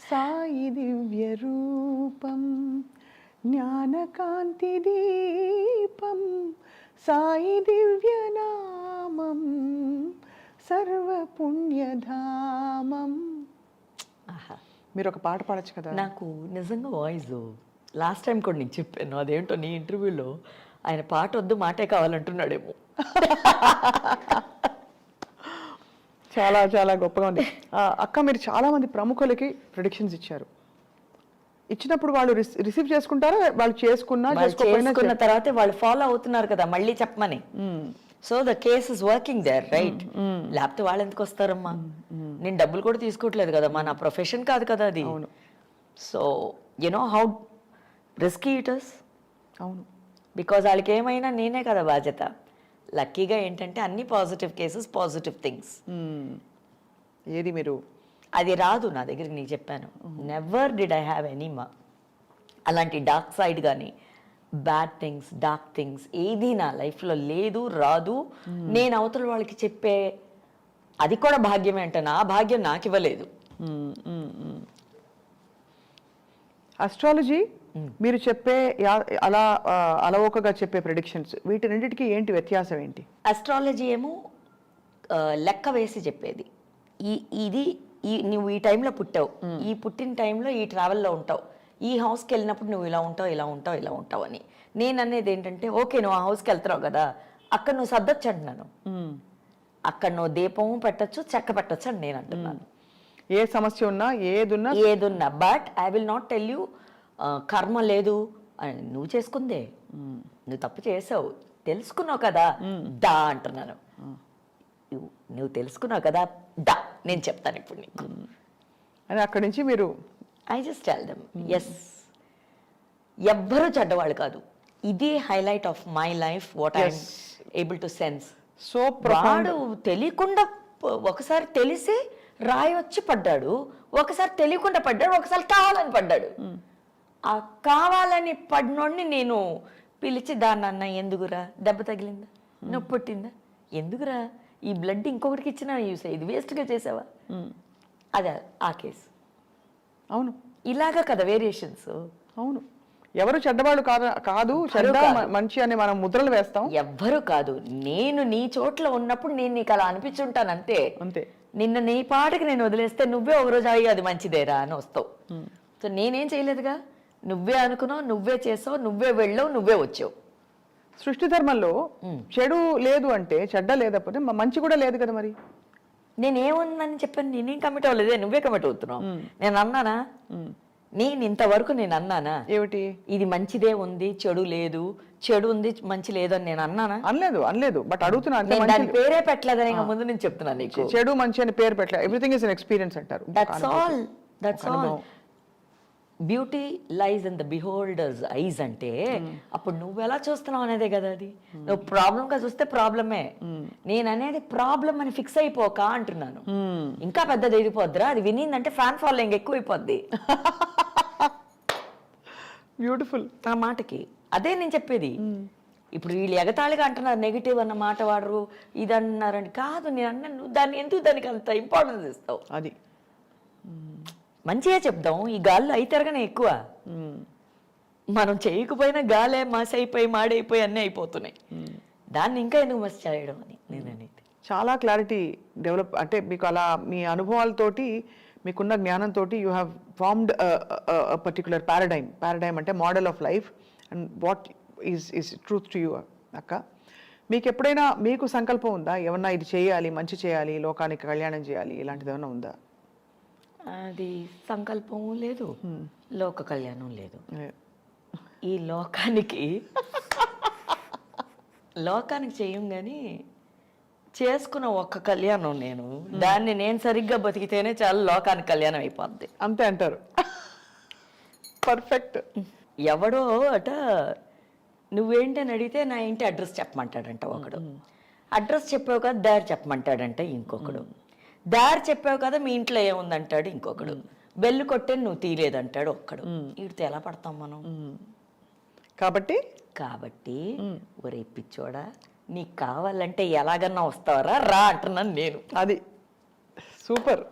సాయి దివ్య రూపం జ్ఞానకాంతి దీపం సాయి దివ్య నామం సర్వ పుణ్యధామం ఆహా. మీరు ఒక పాట పాడచ్చు కదా. నాకు నిజంగా వాయిస్ లాస్ట్ టైం కూడా నేను చెప్పాను. అదేంటో నీ ఇంటర్వ్యూలో ఆయన పాట వద్దు మాటే కావాలంటున్నాడేమో. చాలా చాలా గొప్పగా ఉంది. అక్క మీరు చాలా మంది ప్రముఖులకి ప్రొడిక్షన్స్ ఇచ్చారు. ఇచ్చినప్పుడు వాళ్ళు రిస్- రిసీవ్ చేసుకుంటారా? వాళ్ళు చేసుకున్నా చేసుకున్న తర్వాతే వాళ్ళు ఫాలో అవుతున్నారు కదా మళ్ళీ చెప్పమని. So the case is working there right లేకపోతే వాళ్ళు ఎందుకు వస్తారమ్మా? నేను డబ్బులు కూడా తీసుకోవట్లేదు కదమ్మా నా ప్రొఫెషన్ కాదు కదా అది. So you know how risky it is అవును. బికాజ్ వాళ్ళకి ఏమైనా నేనే కదా బాధ్యత. లక్కీగా ఏంటంటే అన్ని పాజిటివ్ కేసెస్ పాజిటివ్ థింగ్స్. ఏది మీరు? అది రాదు నా దగ్గరికి నీకు చెప్పాను. Never did I have any మా అలాంటి డార్క్ సైడ్ కానీ బ్యాడ్ థింగ్స్ డార్క్ థింగ్స్ ఏది నా లైఫ్లో లేదు రాదు. నేను అవతల వాళ్ళకి చెప్పే అది కూడా భాగ్యమే అంటే నా భాగ్యం నాకు ఇవ్వలేదు అస్ట్రాలజీ మీరు చెప్పే అలా అలవోకగా చెప్పే ప్రిడిక్షన్స్ వీటి రెండింటికి ఏంటి వ్యత్యాసం ఏంటి? అస్ట్రాలజీ ఏమో లెక్క వేసి చెప్పేది. ఈ ఇది ఈ నువ్వు ఈ టైంలో పుట్టావు. ఈ పుట్టిన టైంలో ఈ ట్రావెల్లో ఉంటావు. ఈ హౌస్కి వెళ్ళినప్పుడు నువ్వు ఇలా ఉంటావు ఇలా ఉంటావు ఇలా ఉంటావు అని. నేను అనేది ఏంటంటే ఓకే నువ్వు ఆ హౌస్కి వెళ్తున్నావు కదా అక్కడ నువ్వు సర్దొచ్చు అంటున్నాను. అక్కడ నువ్వు దీపం పెట్టచ్చు చెక్క పెట్టచ్చు అని నేను అంటున్నాను. ఏ సమస్య ఉన్నా ఏదున్నా ఏదున్నా but I will not tell you కర్మ లేదు. అని నువ్వు చేసుకుందే. నువ్వు తప్పు చేసావు. తెలుసుకున్నావు కదా. దా అంటున్నాను. నువ్వు- తెలుసుకున్నావు కదా. దా. నేను చెప్తాను ఇప్పుడు నీకు. అని అక్కడి నుంచి మీరు I just tell them as ఎవ్వరూ చెడ్డవాళ్ళు కాదు. ఇది highlight of my life what I'm able to sense so వాడు తెలియకుండా ఒకసారి తెలిసి రాయి వచ్చి పడ్డాడు. ఒకసారి తెలియకుండా పడ్డాడు. ఒకసారి కావాలని పడ్డాడు. ఆ కావాలని పడినోడిని నేను పిలిచి దాన్ని అన్న ఎందుకురా? దెబ్బ తగిలిందా? నొప్పి పుట్టిందా? ఎందుకురా? ఈ బ్లడ్ ఇంకొకటికి ఇచ్చినా యూస్ ఇది వేస్ట్గా చేసావా? అదే ఆ కేసు అవును. ఇలాగా కదా వేరియేషన్స్ అవును. ఎవరు చెడ్డవాళ్ళు కాదు కాదు చెడ్డ మంచి అని మనం ముద్రలు వేస్తాం. ఎవ్వరు కాదు. నేను నీ చోట్ల ఉన్నప్పుడు నేను నీకు అలా అనిపించుంటాను అంతే. అంతే. నిన్న నీ పాటకి నేను వదిలేస్తే నువ్వే ఒక రోజు అయ్యి అది మంచిదేరా అని వస్తావు. సో నేనేం చేయలేదుగా? నువ్వే అనుకున్నావు నువ్వే చేసావు నువ్వే వెళ్ళావు నువ్వే వచ్చావు. సృష్టి ధర్మంలో చెడు లేదు అంటే చెడ్డ లేకపోతే మ- మంచి కూడా లేదు కదా మరి? నేనేమన్నానని చెప్పాను నేనేం కమిట్ అవ్వలేదే నువ్వే కమిట్ అవుతున్నావు. నేను అన్నానా? నేను ఇంతవరకు నేను అన్నానా? ఏమిటి? ఇది మంచిదే ఉంది చెడు లేదు చెడు ఉంది మంచి లేదు అని నేను అన్నానా? అనలేదు అనలేదు. బట్ అడుగుతున్నా అంటే నేను మంచి దాని పేరే పెట్టలేదని ముందు నేను చెప్తున్నాను నీకు. చెడు మంచి అని పేరు పెట్టలే. ఎవ్రీథింగ్ ఇస్ అన్ ఎక్స్పీరియన్స్ అంటారు. That's all that's all beauty lies in the beholder's eyes అంటే అప్పుడు నువ్వు ఎలా చూస్తున్నావు అనేదే కదా అది? నువ్వు ప్రాబ్లం గా చూస్తే ప్రాబ్లమే. నేను అనేది ప్రాబ్లం అని ఫిక్స్ అయిపోక అంటున్నాను. ఇంకా పెద్దది ఎదిగిపోద్దిరా అది వినిందంటే ఫ్యాన్ ఫాలోయింగ్ ఎక్కువైపోద్ది. బ్యూటిఫుల్ ఆ మాటకి అదే నేను చెప్పేది. ఇప్పుడు వీళ్ళు ఎగతాళిగా అంటున్నారు నెగిటివ్ అన్న మాట వాడరు ఇది అన్నారని. కాదు నేను అన్న నువ్వు దాన్ని ఎందుకు దానికి అంత ఇంపార్టెన్స్ ఇస్తావు? అది. మంచిగా చెప్దాం ఈ గాల్లో అయి తిరగనే ఎక్కువ. మనం చేయకపోయినా గాలే మసి అయిపోయి మాడైపోయి అన్నీ అయిపోతున్నాయి. దాన్ని ఇంకా ఎందుకు మసి చేయడం అని నేను అనేది. చాలా క్లారిటీ డెవలప్ అంటే మీకు అలా మీ అనుభవాలతోటి మీకున్న జ్ఞానంతో you have formed particular paradigm paradigm అంటే model of life and what is is truth to you అక్క. మీకు ఎప్పుడైనా మీకు సంకల్పం ఉందా? ఏమన్నా ఇది చేయాలి మంచి చేయాలి లోకానికి కళ్యాణం చేయాలి ఇలాంటిది ఏమైనా ఉందా? అది సంకల్పం లేదు లోక కళ్యాణం లేదు. ఈ లోకానికి లోకానికి చేయం కానీ చేసుకున్న ఒక్క కళ్యాణం నేను. దాన్ని నేను సరిగ్గా బతికితేనే చాలా లోకానికి కళ్యాణం అయిపోద్ది. అంతే అంటారు. పర్ఫెక్ట్. ఎవడో అట నువ్వేంటి అని అడిగితే నా ఇంటి అడ్రస్ చెప్పమంటాడంట ఒకడు. అడ్రస్ చెప్పావు కదా దారి చెప్పమంటాడంట ఇంకొకడు. దారి చెప్పావు కదా మీ ఇంట్లో ఏముందంటాడు ఇంకొకడు. బెల్లు కొట్టే నువ్వు తీయలేదంటాడు ఒక్కడు. వీడితో ఎలా పడతాం మనం? కాబట్టి? కాబట్టి ఒరే పిచ్చోడా నీకు కావాలంటే ఎలాగన్నా వస్తావరా రా అంటున్నాను నేను. అది super.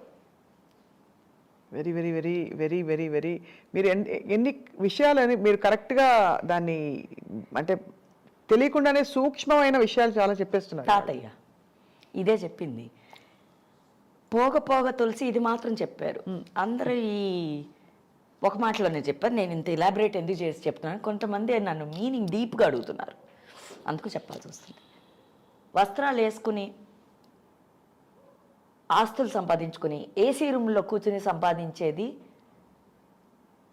Very very very very very very. మీరు ఎన్ని ఎన్ని విషయాలని మీరు కరెక్ట్గా దాన్ని అంటే తెలియకుండానే సూక్ష్మమైన విషయాలు చాలా చెప్పేస్తున్నారు. తాతయ్య ఇదే చెప్పింది. పోగ పోగ తులసి ఇది మాత్రం చెప్పారు. అందరూ ఈ ఒక మాటలోనే చెప్పారు. నేను ఇంత ఇలాబరేట్ ఎందుకు చేసి చెప్తున్నాను? కొంతమంది నన్ను మీనింగ్ డీప్గా అడుగుతున్నారు. అందుకు చెప్పాల్సి వస్తుంది. వస్త్రాలు వేసుకుని ఆస్తులు సంపాదించుకుని ఏసీ రూమ్లో కూర్చుని సంపాదించేది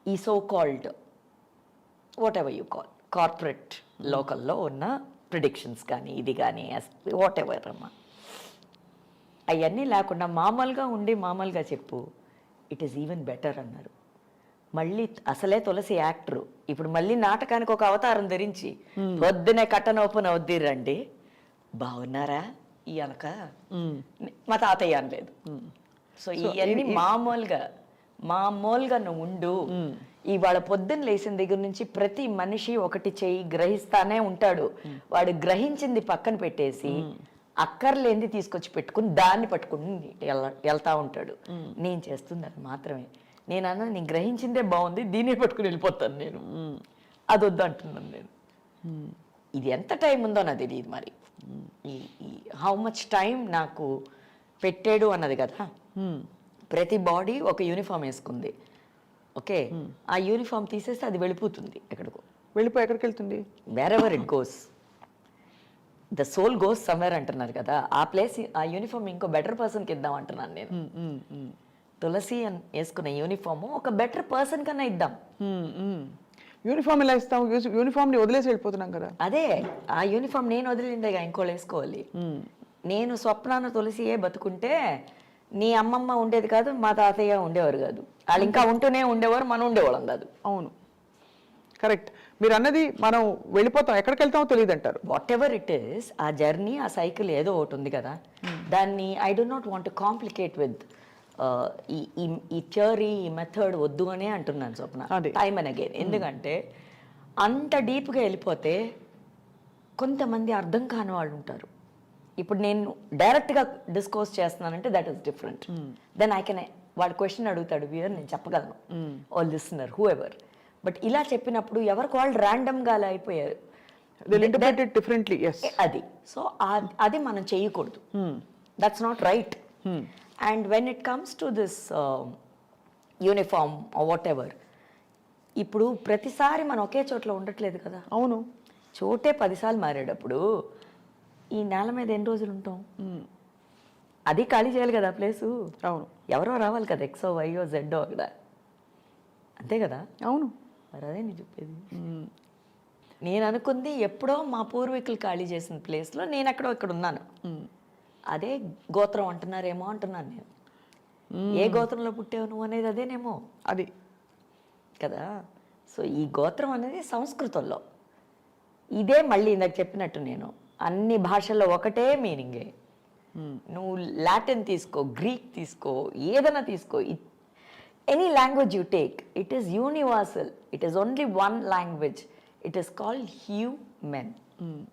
ఈ so called whatever you call corporate లోకల్లో ఉన్న ప్రిడిక్షన్స్ కానీ ఇది కానీ వాట్ ఎవర్ అమ్మా. అవన్నీ లేకుండా మామూలుగా ఉండి మామూలుగా చెప్పు. ఇట్ ఈస్ ఈవెన్ బెటర్ అన్నారు. మళ్ళీ అసలే తులసి యాక్టరు. ఇప్పుడు మళ్ళీ నాటకానికి ఒక అవతారం ధరించి పొద్దునే కట్టనోపున వద్దిరండి బాగున్నారా ఈ అనక మా తాతయ్య అనలేదు. సో ఇవన్నీ మామూలుగా మామూలుగా నువ్వు ఉండు. ఇవాళ పొద్దున్న లేచిన దగ్గర నుంచి ప్రతి మనిషి ఒకటి చెయ్యి గ్రహిస్తానే ఉంటాడు. వాడు గ్రహించింది పక్కన పెట్టేసి అక్కర్లేంది తీసుకొచ్చి పెట్టుకుని దాన్ని పట్టుకుని వెళ్తా ఉంటాడు. నేను చేస్తుంది అది మాత్రమే. నేను అన్న నేను గ్రహించిందే బాగుంది దీన్ని పట్టుకుని వెళ్ళిపోతాను నేను. అది వద్దు అంటున్నాను నేను. ఇది ఎంత టైం ఉందో నాకు తెలియదు మరి. ఈ హౌ మచ్ టైం నాకు పెట్టాడు అన్నది కదా. ప్రతి బాడీ ఒక యూనిఫామ్ వేసుకుంది. ఓకే? ఆ యూనిఫామ్ తీసేస్తే అది వెళ్ళిపోతుంది ఎక్కడికో. వెళ్ళిపోయి ఎక్కడికి వెళ్తుంది wherever it goes the soul goes somewhere అంటున్నారు కదా ఆ ప్లేస్ ఆ యూనిఫామ్ ఇంకో బెటర్ పర్సన్కి ఇద్దాం అంటున్నాను నేను. తులసి అని వేసుకున్న యూనిఫామ్ ఒక బెటర్ పర్సన్ కన్నా ఇద్దాం. యూనిఫామ్ ఎలా ఇస్తాం? యూనిఫామ్ని వదిలేసి వెళ్ళిపోతున్నాం కదా. అదే ఆ యూనిఫామ్ నేను వదిలిందేగా ఇంకోళ్ళు వేసుకోవాలి. నేను స్వప్నాన తులసియే బతుకుంటే నీ అమ్మమ్మ ఉండేది కాదు మా తాతయ్య ఉండేవారు కాదు. వాళ్ళు ఇంకా ఉంటూనే ఉండేవారు మనం ఉండేవాళ్ళం కాదు. అవును. కరెక్ట్. మీరు అన్నది మనం వెళ్ళిపోతాం. ఎక్కడికి వెళ్తామో తెలియదు అంటారు వాట్ ఎవర్ ఇట్ ఈస్ ఆ జర్నీ ఆ సైకిల్ ఏదో ఒకటి ఉంది కదా. దాన్ని I do not want complicate with ఈ థియరీ ఈ మెథడ్ వద్దు అనే అంటున్నాను స్వప్న. టైమ్ అండ్ అగైన్ ఎందుకంటే అంత డీప్గా వెళ్ళిపోతే కొంతమంది అర్థం కాని వాళ్ళు ఉంటారు. ఇప్పుడు నేను డైరెక్ట్గా డిస్కోస్ చేస్తున్నానంటే that is different then I can వాడు క్వశ్చన్ అడుగుతాడు వ్యూయర్ నేను చెప్పగలను. ఓ లిసనర్ హూ ఎవర్ బట్ ఇలా చెప్పినప్పుడు ఎవరికి వాళ్ళు ర్యాండమ్గా అలా అయిపోయారు. డిఫరెంట్లీ అది. సో అది మనం చేయకూడదు. That's not right and when it comes to this uniform whatever ఇప్పుడు ప్రతిసారి మనం ఒకే చోట్ల ఉండట్లేదు కదా. అవును. చోటే పదిసార్లు మారేటప్పుడు ఈ నేల మీద ఎన్ని రోజులు ఉంటాం? అది ఖాళీ చేయాలి కదా ప్లేసు. అవును. ఎవరో రావాలి కదా ఎక్సో వైయో జెడ్డో అక్కడ. అంతే కదా? అవును. మరి అదే నేను చెప్పేది. నేను అనుకుంది ఎప్పుడో మా పూర్వీకులు ఖాళీ చేసిన ప్లేస్లో నేను ఎక్కడో ఇక్కడ ఉన్నాను. అదే గోత్రం అంటున్నారేమో అంటున్నాను నేను. ఏ గోత్రంలో పుట్టావు నువ్వు అనేది అదేనేమో. అది. కదా? సో ఈ గోత్రం అనేది సంస్కృతంలో. ఇదే మళ్ళీ ఇందాక చెప్పినట్టు నేను. అన్ని భాషల్లో ఒకటే మీనింగే. నువ్వు లాటిన్ తీసుకో గ్రీక్ తీసుకో ఏదైనా తీసుకో any language you take, it is universal. It is only one language. It is called human. Mm.